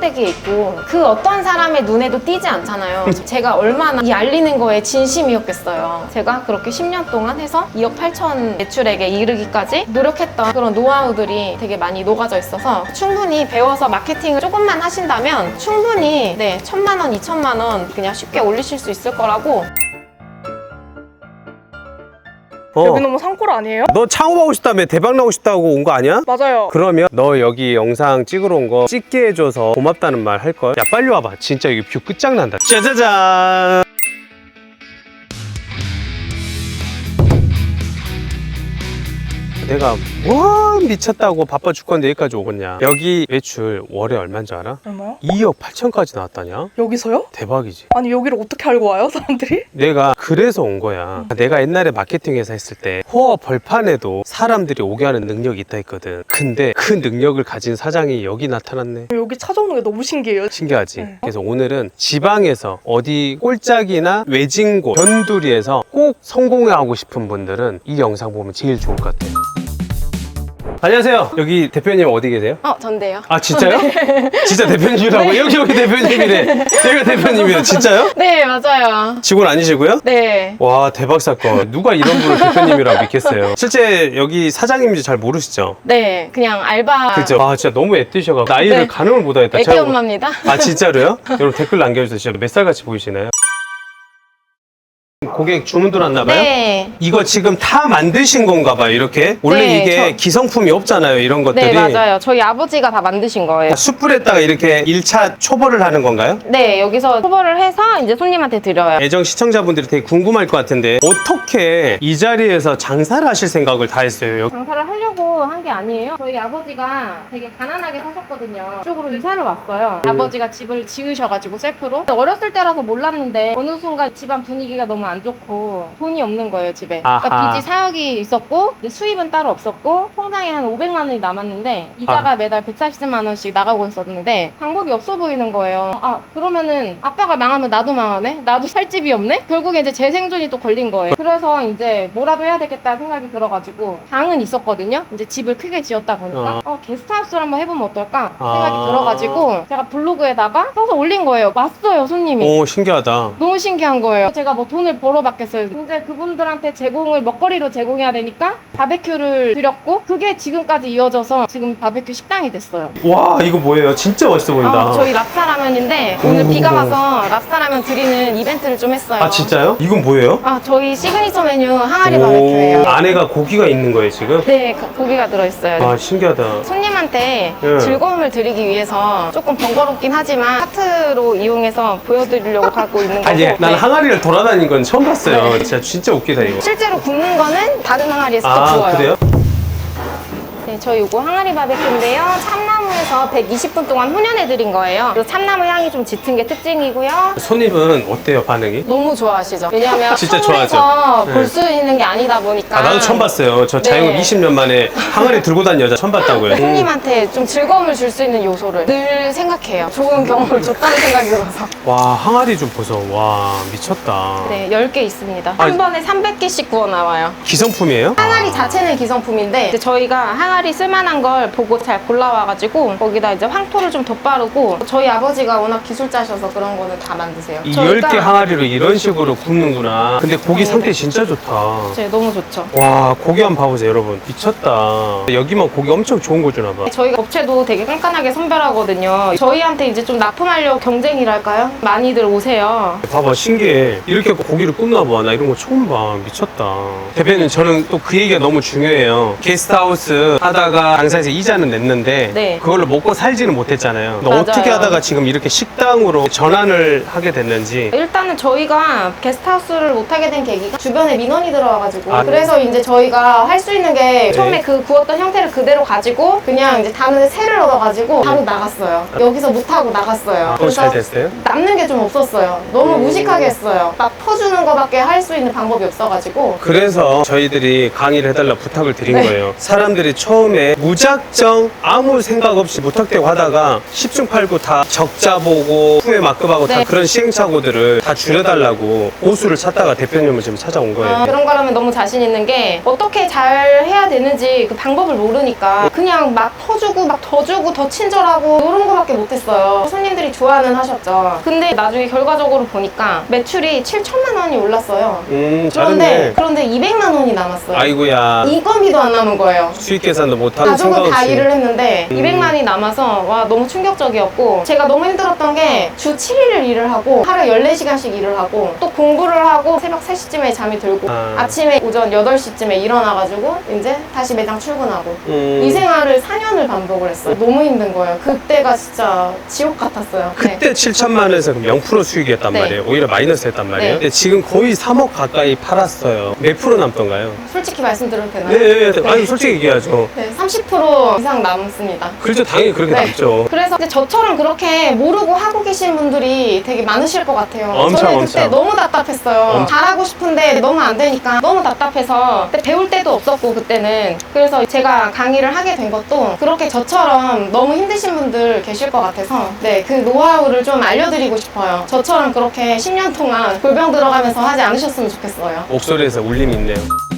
꼭대기에 있고 그 어떤 사람의 눈에도 띄지 않잖아요. 제가 얼마나 이 알리는 거에 진심이었겠어요. 제가 그렇게 10년 동안 해서 2억 8천 매출액에 이르기까지 노력했던 그런 노하우들이 되게 많이 녹아져 있어서 충분히 배워서 마케팅을 조금만 하신다면 충분히 네 천만 원, 이천만 원 그냥 쉽게 올리실 수 있을 거라고 어. 여기 너무 산골 아니에요? 너 창업하고 싶다며 대박 나고 싶다고 온 거 아니야? 맞아요. 그러면 너 여기 영상 찍으러 온 거 찍게 해줘서 고맙다는 말할 거야? 야 빨리 와봐 진짜 여기 뷰 끝장난다 짜자잔 내가 와 미쳤다고 바빠 죽겠는데 여기까지 오겠냐 여기 매출 월에 얼마인 줄 알아? 얼마요? 2억 8천까지 나왔다냐? 여기서요? 대박이지 아니 여기를 어떻게 알고 와요 사람들이? 내가 그래서 온 거야. 내가 옛날에 마케팅 회사 했을 때 호어 벌판에도 사람들이 오게 하는 능력이 있다 했거든. 근데 그 능력을 가진 사장이 여기 나타났네. 여기 찾아오는 게 너무 신기해요. 신기하지? 네. 그래서 오늘은 지방에서 어디 꼴짝이나 외진 곳, 변두리에서 꼭 성공하고 싶은 분들은 이 영상 보면 제일 좋을 것 같아요. 안녕하세요. 여기 대표님 어디 계세요? 어 전데요. 아 진짜요? 진짜 대표님이라고? 여기 여기 대표님이래. 여기가 대표님이래. 진짜요? 네 맞아요. 직원 아니시고요? 네. 와 대박 사건 누가 이런 분을 대표님이라고 믿겠어요 실제 여기 사장님인지 잘 모르시죠? 네, 그냥 알바. 그죠? 아 진짜 너무 애뜨셔가 나이를 네. 가늠을 못하겠다 애기 제가 엄마입니다. 아 진짜로요? 여러분 댓글 남겨주세요 진짜 몇 살 같이 보이시나요? 고객 주문 들어왔나 봐요? 네. 이거 지금 다 만드신 건가 봐요 이렇게 원래 네, 이게 저- 기성품이 없잖아요 이런 것들이 네, 맞아요. 저희 아버지가 다 만드신 거예요. 숯불에다가 이렇게 1차 초벌을 하는 건가요? 네, 여기서 초벌을 해서 이제 손님한테 드려요. 애정 시청자분들이 되게 궁금할 것 같은데 어떻게 이 자리에서 장사를 하실 생각을 다 했어요? 장사를 하려고 한 게 아니에요. 저희 아버지가 되게 가난하게 사셨거든요. 이쪽으로 이사를 왔어요. 아버지가 집을 지으셔가지고 셀프로. 어렸을 때라서 몰랐는데 어느 순간 집안 분위기가 너무 안 좋고 돈이 없는 거예요 집에. 그러니까 빚이 사역이 있었고 근데 수입은 따로 없었고 통장에 한 500만 원이 남았는데 이자가 매달 140만 원씩 나가고 있었는데 방법이 없어 보이는 거예요. 아 그러면은 아빠가 망하면 나도 망하네? 나도 살 집이 없네? 결국에 이제 제 생존이 또 걸린 거예요. 그래서 이제 뭐라도 해야 되겠다 생각이 들어가지고 방은 있었거든요. 이제 집을 크게 지었다 보니까 어, 게스트하우스를 한번 해보면 어떨까 생각이 아. 들어가지고 제가 블로그에다가 써서 올린 거예요. 왔어요 손님이. 오 신기하다 너무 신기한 거예요. 제가 뭐 돈을 벌어 받겠어요. 근데 그분들한테 제공을 먹거리로 제공해야 되니까 바베큐를 드렸고 그게 지금까지 이어져서 지금 바베큐 식당이 됐어요. 와 이거 뭐예요? 진짜 맛있어 보인다. 아, 저희 랍스타라면인데 오늘 오. 비가 와서 랍스타라면 드리는 이벤트를 좀 했어요. 아 진짜요? 이건 뭐예요? 아, 저희 시그니처 메뉴 항아리 바베큐예요. 안에가 고기가 있는 거예요 지금? 네, 가- 고기가 들어있어요. 아 신기하다. 손님한테 예. 즐거움을 드리기 위해서 조금 번거롭긴 하지만 카트로 이용해서 보여드리려고 갖고 있는 거고 아니 난 네. 항아리를 돌아다닌 건 처음 봤어요. 네. 진짜 진짜 웃기다 이거. 실제로 굽는 거는 다른 항아리에서 또아 구워요. 그래요? 네, 저희 이거 항아리 바베큐인데요. 참나무에서 120분 동안 훈연해 드린 거예요. 그리고 참나무 향이 좀 짙은 게 특징이고요. 손님은 어때요 반응이? 너무 좋아하시죠? 왜냐하면 진짜 서울에서 좋아하죠. 네. 볼수 있는 게 아니다 보니까 아 나도 처음 봤어요. 저 네. 자영업 20년 만에 항아리 들고 다니는 여자 처음 봤다고요. 음. 손님한테 좀 즐거움을 줄 수 있는 요소를 늘 생각해요. 좋은 경험을 줬다는 생각이 들어서. 와 항아리 좀 보소. 와 미쳤다. 네, 10개 있습니다. 아, 한 번에 300개씩 구워 나와요. 기성품이에요? 항아리 자체는 기성품인데 이제 저희가 항아리 쓸만한 걸 보고 잘 골라와가지고 거기다 이제 황토를 좀 덧바르고 저희 아버지가 워낙 기술자셔서 그런 거는 다 만드세요. 이 저희가 10개 항아리로 이런 식으로 굽는구나. 근데 고기 네, 상태 네. 진짜 좋다. 네, 너무 좋죠. 와 고기 한번 봐보세요 여러분 미쳤다 여기만 고기 엄청 좋은 거 주나 봐 저희가 업체도 되게 깐깐하게 선별하거든요. 저희한테 이제 좀 납품하려고 경쟁이랄까요? 많이들 오세요. 봐봐 신기해 이렇게 고기를 굽나 봐나 이런 거 처음 봐 미쳤다 대표님 저는 또 그 얘기가 너무 중요해요 게스트하우스 하다가 당사에서 이자는 냈는데 네. 그걸로 먹고 살지는 못했잖아요 근데 맞아요. 어떻게 하다가 지금 이렇게 식당으로 전환을 하게 됐는지 일단은 저희가 게스트하우스를 못 하게 된 계기가 주변에 민원이 들어와가지고 아, 네. 그래서 이제 저희가 할 수 있는 게 처음에 그 구웠던 형태를 그대로 가지고 그냥 이제 다른 새를 얻어가지고 바로 나갔어요. 여기서 못 하고 나갔어요. 또잘 됐어요? 남는 게 좀 없었어요. 너무 음. 무식하게 했어요. 막 퍼주는 거밖에 할 수 있는 방법이 없어가지고 그래서 저희들이 강의를 해달라 부탁을 드린 네. 거예요. 사람들이 처음 에 무작정 아무 생각 작업실 무턱대고 하다가 10중 8구 다 적자 보고 후에 막급하고 다 네. 그런 시행착오들을 다 줄여달라고 보수를 찾다가 대표님을 지금 찾아온 거예요. 아, 그런 거라면 너무 자신 있는 게 어떻게 잘 해야 되는지 그 방법을 모르니까 그냥 막 퍼주고 막 더 주고 더 친절하고 이런 거밖에 못했어요. 손님들이 좋아는 하셨죠. 근데 나중에 결과적으로 보니까 매출이 7천만 원이 올랐어요. 음, 그런데. 그런데 200만 원이 남았어요. 아이고야. 인건비도 안 남은 거예요. 수익 계산도 못하고 생각 다 없이. 일을 했는데 음. 200만이 남아서 와 너무 충격적이었고 제가 너무 힘들었던 게 주 7일을 일을 하고 하루에 14시간씩 일을 하고 또 공부를 하고 새벽 3시쯤에 잠이 들고 아. 아. 침에 오전 8시쯤에 일어나가지고 이제 다시 매장 출근하고 음. 이 생활을 4년을 반복을 했어요 너무 힘든 거예요 그때가 진짜 지옥 같았어요 네. 그때 7천만 원에서 명 프로 수익이었단 네. 말이에요. 오히려 마이너스 했단 말이에요. 네. 근데 지금 거의 3억 가까이 팔았어요. 몇 프로 남던가요? 솔직히 말씀드려도 되나요? 네, 네, 아니 솔직히 얘기하죠. 네, 30% 이상 남습니다 그렇죠, 당연히 그렇게 네. 남죠. 그래서 이제 저처럼 그렇게 모르고 하고 계신 분들이 되게 많으실 것 같아요. 엄청, 저는 그때 엄청. 너무 답답했어요. 엄청. 잘하고 싶은데 너무 안 되니까 너무 답답해서 그때 배울 때도 없었고 그때는 그래서 제가 강의를 하게 된 것도 그렇게 저처럼 너무 힘드신 분들 계실 것 같아서 네, 그 노하우를 좀 알려드리고 싶어요. 저처럼 그렇게 10년 동안 골병 들어가면서 하지 않으셨으면 좋겠어요. 목소리에서 울림이 있네요.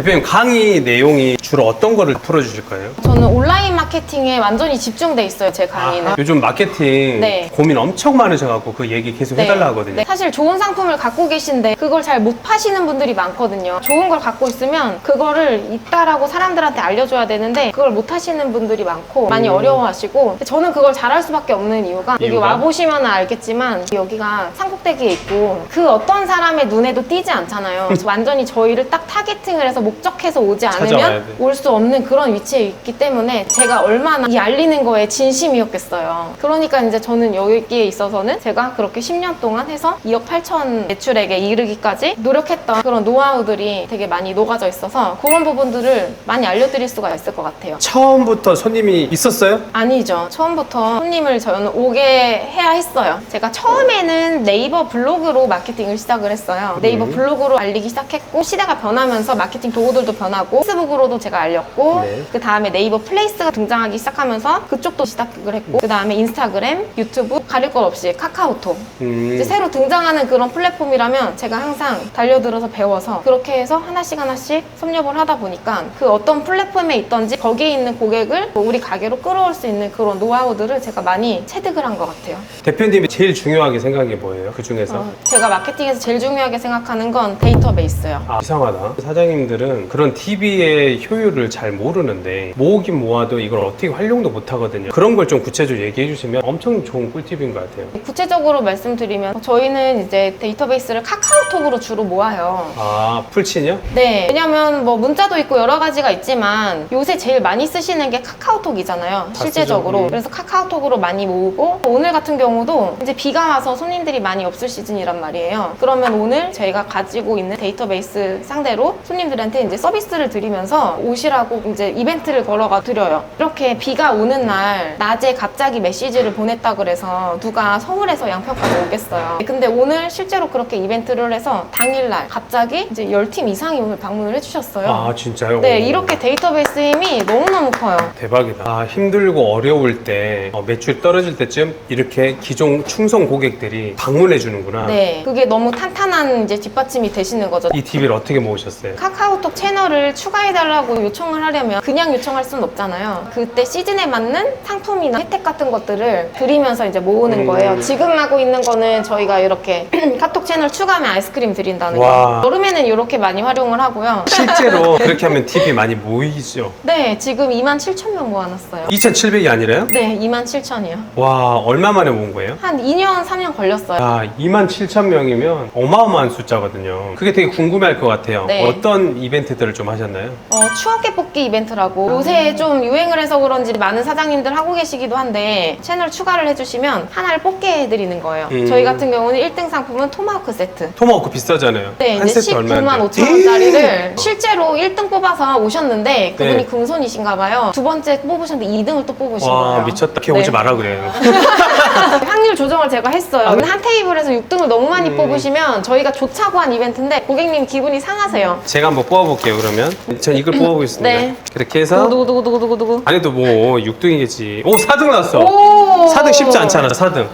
대표님 강의 내용이 주로 어떤 거를 풀어주실 거예요? 저는 온라인 마케팅에 완전히 집중돼 있어요, 제 강의는. 아, 요즘 마케팅 네. 고민 엄청 많으셔갖고 그 얘기 계속 네. 해달라 하거든요. 네, 사실 좋은 상품을 갖고 계신데 그걸 잘 못 파시는 분들이 많거든요. 좋은 걸 갖고 있으면 그거를 있다라고 사람들한테 알려줘야 되는데 그걸 못 하시는 분들이 많고 많이 음. 어려워하시고 저는 그걸 잘할 수밖에 없는 이유가 여기 이유가? 와 보시면 알겠지만 여기가 삼국대기에 있고 그 어떤 사람의 눈에도 띄지 않잖아요. 그래서 완전히 저희를 딱 타겟팅을 해서 목적해서 오지 찾아와야 않으면 돼. 올수 없는 그런 위치에 있기 때문에 제가 얼마나 이 알리는 거에 진심이었겠어요. 그러니까 이제 저는 여기에 있어서는 제가 그렇게 10년 동안 해서 2억 8천 매출액에 이르기까지 노력했던 그런 노하우들이 되게 많이 녹아져 있어서 그런 부분들을 많이 알려드릴 수가 있을 것 같아요. 처음부터 손님이 있었어요? 아니죠. 처음부터 손님을 저는 오게 해야 했어요. 제가 처음에는 네이버 블로그로 마케팅을 시작을 했어요. 네이버 음. 블로그로 알리기 시작했고 시대가 변하면서 마케팅 도구들도 변하고 페이스북으로도 제가 알렸고 네. 그 다음에 네이버 플레이스가 등장하기 시작하면서 그쪽도 시작을 했고 그 다음에 인스타그램, 유튜브 가릴 것 없이 카카오톡 음. 이제 새로 등장하는 그런 플랫폼이라면 제가 항상 달려들어서 배워서 그렇게 해서 하나씩 하나씩 섭렵을 하다 보니까 그 어떤 플랫폼에 있던지 거기에 있는 고객을 우리 가게로 끌어올 수 있는 그런 노하우들을 제가 많이 체득을 한 것 같아요. 대표님이 제일 중요하게 생각한 게 뭐예요? 그 중에서? 어, 제가 마케팅에서 제일 중요하게 생각하는 건 데이터베이스요. 아, 이상하다. 사장님들 은 그런 TV의 효율을 잘 모르는데 모으긴 모아도 이걸 어떻게 활용도 못 하거든요. 그런 걸 좀 구체적으로 얘기해 주시면 엄청 좋은 꿀팁인 것 같아요. 구체적으로 말씀드리면 저희는 이제 데이터베이스를 카카오톡으로 주로 모아요. 아, 풀친이요? 네. 왜냐면 뭐 문자도 있고 여러 가지가 있지만 요새 제일 많이 쓰시는 게 카카오톡이잖아요. 실제적으로. 음. 그래서 카카오톡으로 많이 모으고 오늘 같은 경우도 이제 비가 와서 손님들이 많이 없을 시즌이란 말이에요. 그러면 오늘 저희가 가지고 있는 데이터베이스 상대로 손님들한테 이제 서비스를 드리면서 오시라고 이제 이벤트를 걸어가 드려요. 이렇게 비가 오는 날 낮에 갑자기 메시지를 보냈다 그래서 누가 서울에서 양평까지 오겠어요. 근데 오늘 실제로 그렇게 이벤트를 해서 당일날 갑자기 이제 10팀 이상이 오늘 방문을 해주셨어요. 아, 진짜요? 네, 오. 이렇게 데이터베이스 힘이 너무너무 커요. 대박이다. 아, 힘들고 어려울 때 어, 매출 떨어질 때쯤 이렇게 기존 충성 고객들이 방문해 주는구나. 네, 그게 너무 탄탄한 이제 뒷받침이 되시는 거죠. 이 TV를 어떻게 모으셨어요? 카카오 톡 채널을 추가해달라고 요청을 하려면 그냥 요청할 수는 없잖아요. 그때 시즌에 맞는 상품이나 혜택 같은 것들을 드리면서 이제 모으는 음. 거예요. 지금 하고 있는 거는 저희가 이렇게 카톡 채널 추가하면 아이스크림 드린다는 와. 거. 여름에는 이렇게 많이 활용을 하고요. 실제로 그렇게 하면 TV 많이 모이죠. 네, 지금 2만 7천 명 모아놨어요. 2,700이 아니라요? 네, 2만 7천이요. 와, 얼마 만에 모은 거예요? 한 2년, 3년 걸렸어요. 야, 2만 7천 명이면 어마어마한 숫자거든요. 그게 되게 궁금할 것 같아요. 네. 어떤 이 벤트들을 좀 하셨나요? 어, 추억의 뽑기 이벤트라고 요새 좀 유행을 해서 그런지 많은 사장님들 하고 계시기도 한데 채널 추가를 해주시면 하나를 뽑게 해드리는 거예요. 음. 저희 같은 경우는 1등 상품은 토마호크 세트. 토마호크 비싸잖아요. 네, 한 이제 세트 19만 얼마인데? 5천 원짜리를 실제로 1등 뽑아서 오셨는데 그분이 네. 금손이신가 봐요. 두 번째 뽑으셨는데 2등을 또 뽑으신 와, 거예요. 미쳤다. 이렇게 네. 오지 마라 그래요. 확률 조정을 제가 했어요. 아, 네. 한 테이블에서 6등을 너무 많이 음. 뽑으시면 저희가 좋자고 한 이벤트인데 고객님 기분이 상하세요. 제가 한번 뽑아볼게요, 그러면. 전 이걸 뽑아보겠습니다. 네. 그렇게 해서 누구 누구 누구 누구 누구. 아니 도 뭐 6등이겠지. 오 4등 났어. 오! 4등 쉽지 않잖아 4등.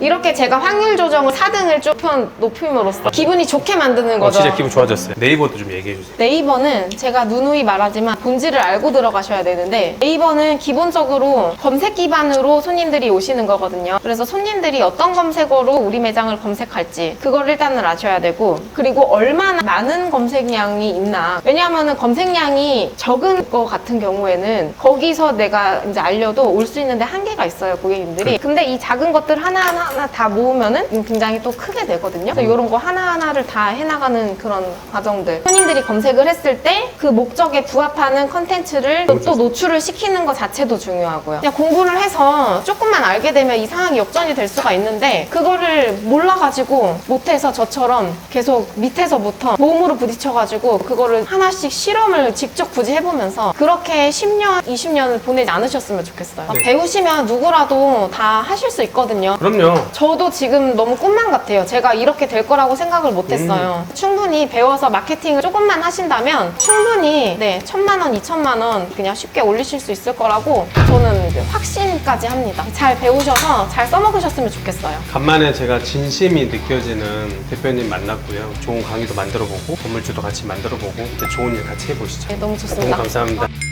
이렇게 제가 확률 조정을 4등을 좁혀 높임으로써 기분이 좋게 만드는 어, 거죠. 진짜 기분 좋아졌어요. 네이버도 좀 얘기해 주세요. 네이버는 제가 누누이 말하지만 본질을 알고 들어가셔야 되는데 네이버는 기본적으로 검색 기반으로 손님들이 오시는 거거든요. 그래서 손님들이 어떤 검색어로 우리 매장을 검색할지 그걸 일단은 아셔야 되고 그리고 얼마나 많은 검색량이 있나 왜냐하면 검색량이 적은 거 같은 경우에는 거기서 내가 이제 알려도 올 수 있는데 한계가 있어요 고객님들이 근데 이 작은 것들 하나하나 다 모으면은 굉장히 또 크게 되거든요 그래서 이런 거 하나하나를 다 해나가는 그런 과정들 손님들이 검색을 했을 때 그 목적에 부합하는 컨텐츠를 또, 또 노출을 시키는 것 자체도 중요하고요 그냥 공부를 해서 조금만 알게 되면 이 상황이 역전이 될 수가 있는데 그거를 몰라가지고 못해서 저처럼 계속 밑에서부터 몸으로 부딪혀가지고 그거를 하나씩 실험을 직접 굳이 해보면서 그렇게 10년, 20년을 보내지 않으셨으면 좋겠어요. 네. 배우시면 누구라도 다 하실 수 있거든요. 그럼요. 저도 지금 너무 꿈만 같아요. 제가 이렇게 될 거라고 생각을 못 했어요. 충분히 배워서 마케팅을 조금만 하신다면 충분히 네, 천만 원, 이천만 원 그냥 쉽게 올리실 수 있을 거라고 저는 이제 확신까지 합니다. 잘 배우셔서 잘 써먹으셨으면 좋겠어요. 간만에 제가 진심이 느껴지는 대표님 만났고요. 좋은 강의도 만들어보고 건물주도 같이 만들어보고 좋은 일 같이 해보시죠. 네, 너무 너무 좋습니다. 감사합니다.